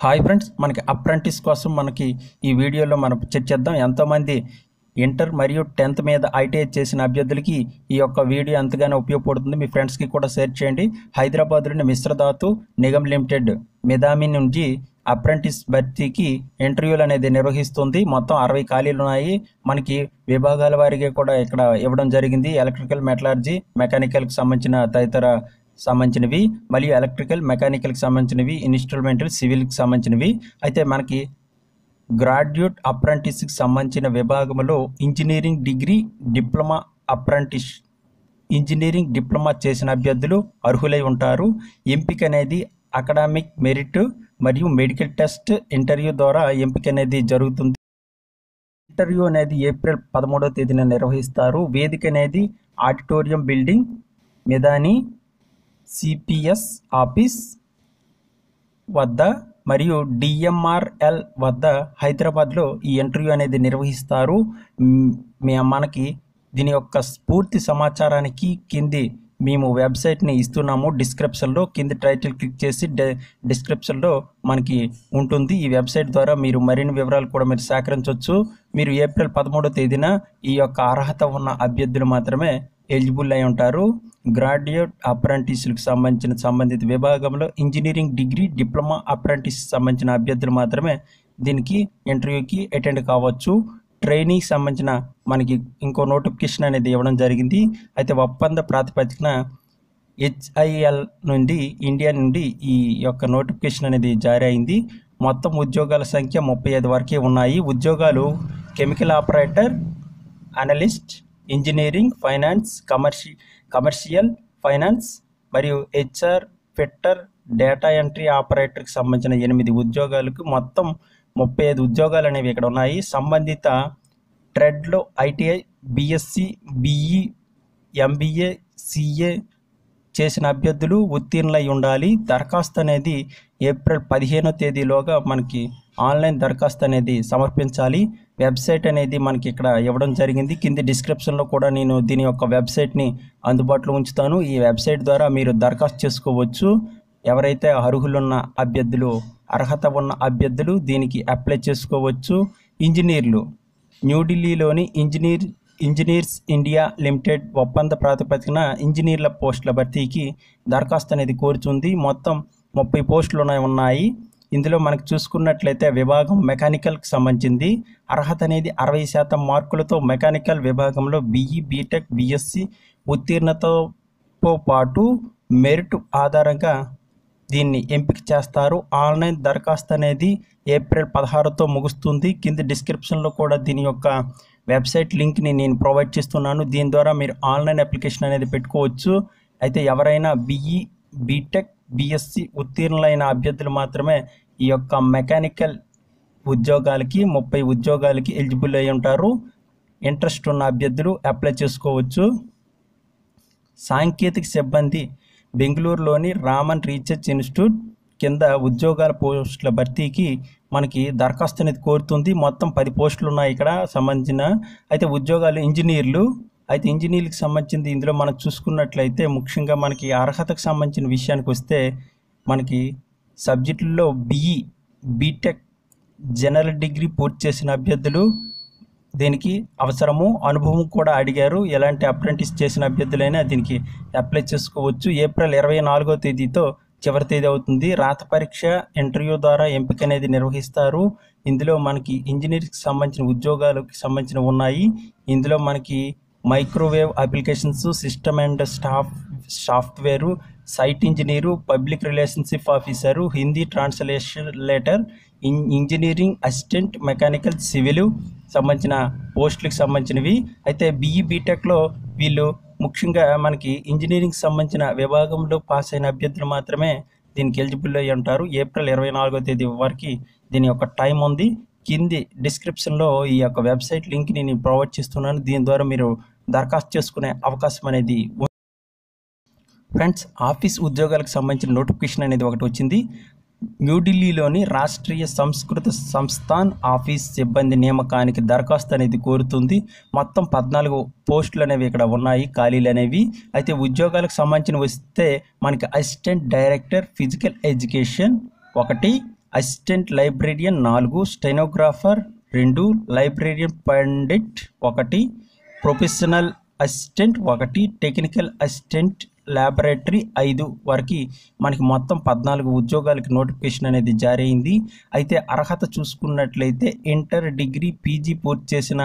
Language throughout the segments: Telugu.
హాయ్ ఫ్రెండ్స్ మనకి అప్రెంటిస్ కోసం మనకి ఈ వీడియోలో మనం చర్చిద్దాం ఎంతోమంది ఇంటర్ మరియు టెన్త్ మీద ఐటీఐ చేసిన అభ్యర్థులకి ఈ యొక్క వీడియో ఎంతగానో ఉపయోగపడుతుంది. మీ ఫ్రెండ్స్కి కూడా షేర్ చేయండి. హైదరాబాద్లోని మిశ్రధాతు నిగమ్ లిమిటెడ్ మిదామి నుంచి అప్రెంటిస్ భర్తీకి ఇంటర్వ్యూలు అనేది నిర్వహిస్తుంది. మొత్తం అరవై ఖాళీలు ఉన్నాయి. మనకి విభాగాల వారికి కూడా ఇక్కడ ఇవ్వడం జరిగింది. ఎలక్ట్రికల్ మెటలార్జీ మెకానికల్కి సంబంధించిన తదితర సంబంధించినవి. మరియు ఎలక్ట్రికల్ మెకానికల్కి సంబంధించినవి. ఇన్స్ట్రుమెంటల్ సివిల్కి సంబంధించినవి. అయితే మనకి గ్రాడ్యుయేట్ అప్రెంటిస్కి సంబంధించిన విభాగంలో engineering degree diploma apprentice engineering diploma చేసిన అభ్యర్థులు అర్హులై ఉంటారు. ఎంపిక అనేది అకాడమిక్ మెరిట్ మరియు మెడికల్ టెస్ట్ ఇంటర్వ్యూ ద్వారా ఎంపిక అనేది జరుగుతుంది. ఇంటర్వ్యూ అనేది ఏప్రిల్ పదమూడవ తేదీన నిర్వహిస్తారు. వేదిక అనేది ఆడిటోరియం బిల్డింగ్ మెదాని సిపిఎస్ ఆఫీస్ వద్ద మరియు డిఎంఆర్ఎల్ వద్ద హైదరాబాద్లో ఈ ఇంటర్వ్యూ అనేది నిర్వహిస్తారు. మ్, మనకి దీని యొక్క పూర్తి సమాచారానికి కింది మేము వెబ్సైట్ని ఇస్తున్నాము. డిస్క్రిప్షన్లో కింది టైటిల్ క్లిక్ చేసి డి డిస్క్రిప్షన్లో మనకి ఉంటుంది. ఈ వెబ్సైట్ ద్వారా మీరు మరిన్ని వివరాలు కూడా మీరు సేకరించవచ్చు మీరు ఏప్రిల్ పదమూడో తేదీన ఈ యొక్క అర్హత ఉన్న అభ్యర్థులు మాత్రమే ఎలిజిబుల్ అయి ఉంటారు. గ్రాడ్యుయేట్ అప్రెంటిస్లకు సంబంధించిన సంబంధిత విభాగంలో ఇంజనీరింగ్ డిగ్రీ డిప్లొమా అప్రెంటిస్ సంబంధించిన అభ్యర్థులు మాత్రమే దీనికి ఇంటర్వ్యూకి అటెండ్ కావచ్చు. ట్రైనింగ్ సంబంధించిన మనకి ఇంకో నోటిఫికేషన్ అనేది ఇవ్వడం జరిగింది. అయితే ఒప్పంద ప్రాతిపదికన హెచ్ఐఎల్ నుండి ఇండియా నుండి ఈ యొక్క నోటిఫికేషన్ అనేది జారీ అయింది. మొత్తం ఉద్యోగాల సంఖ్య ముప్పై ఐదు వరకే ఉన్నాయి. ఉద్యోగాలు chemical operator analyst engineering finance కమర్షి commercial finance మరియు హెచ్ఆర్ ఫిట్టర్ డేటా ఎంట్రీ ఆపరేటర్కి సంబంధించిన ఎనిమిది ఉద్యోగాలకు మొత్తం ముప్పై ఐదు ఉద్యోగాలు అనేవి ఇక్కడ ఉన్నాయి. సంబంధిత ట్రెడ్లో ITI BSc BE MBA CA చేసిన అభ్యర్థులు ఉత్తీర్ణులై ఉండాలి. దరఖాస్తు అనేది ఏప్రిల్ పదిహేనో తేదీలోగా మనకి ఆన్లైన్ దరఖాస్తు అనేది సమర్పించాలి. వెబ్సైట్ అనేది మనకి ఇక్కడ ఇవ్వడం జరిగింది. కింది డిస్క్రిప్షన్లో కూడా నేను దీని యొక్క వెబ్సైట్ని అందుబాటులో ఉంచుతాను. ఈ వెబ్సైట్ ద్వారా మీరు దరఖాస్తు చేసుకోవచ్చు. ఎవరైతే అర్హులున్న అభ్యర్థులు అర్హత ఉన్న అభ్యర్థులు దీనికి అప్లై చేసుకోవచ్చు. ఇంజనీర్లు న్యూఢిల్లీలోని ఇంజనీర్ ఇంజనీర్స్ ఇండియా లిమిటెడ్ ఒప్పంద ప్రాతిపదికన ఇంజనీర్ల పోస్టుల భర్తీకి దరఖాస్తు అనేది కోరుతుంది మొత్తం ముప్పై పోస్టులు ఉన్నాయి. ఇందులో మనకు చూసుకున్నట్లయితే విభాగం మెకానికల్కి సంబంధించింది. అర్హత అనేది అరవై శాతం మార్కులతో మెకానికల్ విభాగంలో బీఈ బీటెక్ బీఎస్సీ ఉత్తీర్ణతతో పాటు మెరిట్ ఆధారంగా దీన్ని ఎంపిక చేస్తారు. ఆన్లైన్ దరఖాస్తు అనేది ఏప్రిల్ పదహారుతో ముగుస్తుంది. కింది డిస్క్రిప్షన్లో కూడా దీని యొక్క వెబ్సైట్ లింక్ని నేను ప్రొవైడ్ చేస్తున్నాను. దీని ద్వారా మీరు ఆన్లైన్ అప్లికేషన్ అనేది పెట్టుకోవచ్చు. అయితే ఎవరైనా బీఈ బీటెక్ బీఎస్సీ ఉత్తీర్ణులైన అభ్యర్థులు మాత్రమే ఈ యొక్క మెకానికల్ ఉద్యోగాలకి ముప్పై ఉద్యోగాలకి ఎలిజిబుల్ అయి ఉంటారు. ఇంట్రెస్ట్ ఉన్న అభ్యర్థులు అప్లై చేసుకోవచ్చు. సాంకేతిక సిబ్బంది బెంగళూరులోని రామన్ రీసెర్చ్ ఇన్స్టిట్యూట్ కింద ఉద్యోగాల పోస్టుల భర్తీకి మనకి దరఖాస్తు అనేది కోరుతుంది. మొత్తం పది పోస్టులు ఉన్నాయి ఇక్కడ సంబంధించిన. అయితే ఉద్యోగాలు ఇంజనీర్లు అయితే ఇంజనీర్లకు సంబంధించింది ఇందులో మనం చూసుకున్నట్లయితే ముఖ్యంగా మనకి అర్హతకు సంబంధించిన విషయానికి వస్తే మనకి సబ్జెక్టుల్లో బిఈ బీటెక్ జనరల్ డిగ్రీ పూర్తి చేసిన అభ్యర్థులు దీనికి అవసరము. అనుభవం కూడా అడిగారు. ఎలాంటి అప్రెంటిస్ చేసిన అభ్యర్థులైనా దీనికి అప్లై చేసుకోవచ్చు. ఏప్రిల్ ఇరవై నాలుగో తేదీతో చివరి తేదీ అవుతుంది. రాత పరీక్ష ఇంటర్వ్యూ ద్వారా ఎంపిక అనేది నిర్వహిస్తారు. ఇందులో మనకి ఇంజనీరింగ్కి సంబంధించిన ఉద్యోగాలకు సంబంధించిన ఉన్నాయి. ఇందులో మనకి microwave applications system and staff software site engineer public relationship officer Hindi translator in engineering assistant mechanical civil సంబంధించిన పోస్టులకు సంబంధించినవి. అయితే బీఈ బీటెక్లో వీళ్ళు ముఖ్యంగా మనకి ఇంజనీరింగ్ సంబంధించిన విభాగంలో పాస్ అయిన అభ్యర్థులు మాత్రమే దీనికి ఎలిజిబుల్ అయ్యి ఉంటారు. ఏప్రిల్ ఇరవై నాలుగో తేదీ వరకు దీని యొక్క టైం ఉంది. కింది డిస్క్రిప్షన్లో ఈ యొక్క వెబ్సైట్ లింక్ని నేను ప్రొవైడ్ చేస్తున్నాను. దీని ద్వారా మీరు దరఖాస్తు చేసుకునే అవకాశం అనేది ఫ్రెండ్స్ ఆఫీస్ ఉద్యోగాలకు సంబంధించిన నోటిఫికేషన్ అనేది ఒకటి వచ్చింది. న్యూఢిల్లీలోని రాష్ట్రీయ సంస్కృత సంస్థాన్ ఆఫీస్ సిబ్బంది నియామకానికి దరఖాస్తు అనేది కోరుతుంది. మొత్తం పద్నాలుగు పోస్టులు అనేవి ఇక్కడ ఉన్నాయి ఖాళీలు అనేవి. అయితే ఉద్యోగాలకు సంబంధించిన వస్తే మనకి అసిస్టెంట్ డైరెక్టర్ ఫిజికల్ ఎడ్యుకేషన్ ఒకటి అసిస్టెంట్ లైబ్రేరియన్ నాలుగు స్టెనోగ్రాఫర్ రెండు లైబ్రేరియన్ పండిట్ ఒకటి ప్రొఫెషనల్ అసిస్టెంట్ ఒకటి టెక్నికల్ అసిస్టెంట్ ల్యాబొరేటరీ ఐదు వరకు మనకి మొత్తం పద్నాలుగు ఉద్యోగాలకి నోటిఫికేషన్ అనేది జారీ అయింది అయితే అర్హత చూసుకున్నట్లయితే ఇంటర్ డిగ్రీ పీజీ పూర్తి చేసిన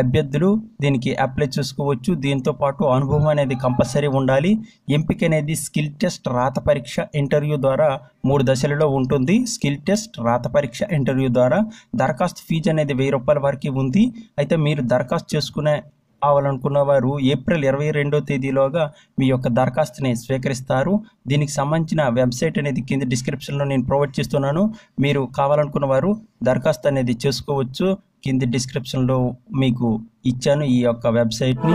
అభ్యర్థులు దీనికి అప్లై చేసుకోవచ్చు. దీంతో పాటు అనుభవం అనేది కంపల్సరీ ఉండాలి. ఎంపిక అనేది స్కిల్ టెస్ట్ రాత పరీక్ష ఇంటర్వ్యూ ద్వారా మూడు దశలలో ఉంటుంది. స్కిల్ టెస్ట్ రాత పరీక్ష ఇంటర్వ్యూ ద్వారా దరఖాస్తు ఫీజు అనేది వెయ్యి రూపాయల వరకు ఉంది. అయితే మీరు దరఖాస్తు చేసుకునే కావాలనుకున్న వారు ఏప్రిల్ ఇరవై రెండో తేదీలోగా మీ యొక్క దరఖాస్తుని స్వీకరిస్తారు. దీనికి సంబంధించిన వెబ్సైట్ అనేది కింద డిస్క్రిప్షన్లో నేను ప్రొవైడ్ చేస్తున్నాను. మీరు కావాలనుకున్న వారు దరఖాస్తు అనేది చేసుకోవచ్చు. కింది డిస్క్రిప్షన్లో మీకు ఇచ్చాను ఈ యొక్క వెబ్సైట్ని.